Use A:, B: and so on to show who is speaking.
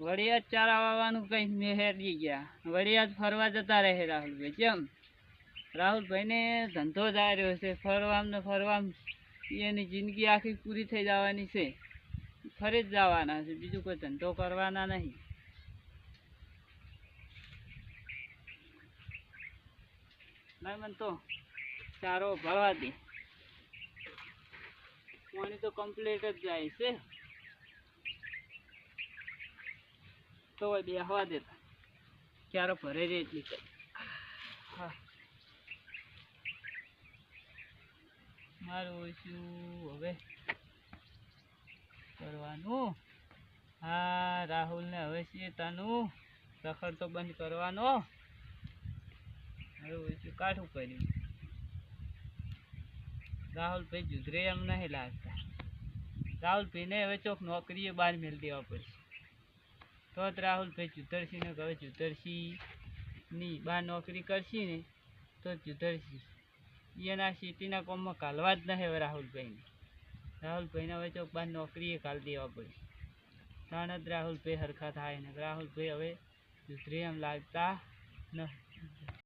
A: વળિયાદ ચારા વાવવાનું કઈ મેહેરી ગયા. વળિયાદ ફરવા જતા રહે રાહુલભાઈ, કેમ? રાહુલભાઈને ધંધો જાય રહ્યો છે, ફરવામ ને ફરવામ એની જિંદગી આખી પૂરી થઈ જવાની છે. ફરી જ જવાના છે, બીજું કોઈ ધંધો કરવાના નહીં. મને તો ચારો ભરવા દે. પાણી તો કમ્પ્લીટ જ જાય છે. તો હોય, બેહવા દેતા ક્યારે ભરે રે એટલી કઈ મારું શું હવે કરવાનું. હા, રાહુલને હવે શેતાનું રખડ તો બંધ કરવાનો. હવે ઓછું કાઠું કર્યું. રાહુલભાઈ જુદરે એમ નહીં લાગતા. રાહુલભાઈને હવે ચોક નોકરીએ બહાર મેળ દેવા પડશે. તો જ રાહુલભાઈ જુધરસિંહને હવે જુધરસિંહની ની બહાર નોકરી કરશી ને, તો જુધરસિંહ એના સિટીના કોમમાં કાલવા જ નહીં હવે રાહુલભાઈને. રાહુલભાઈને હવે ચોક બહાર નોકરીએ કાલ દેવા પડે. તાણ જ રાહુલભાઈ હરખા થાય ને, રાહુલભાઈ હવે જુધરી એમ લાગતા નથી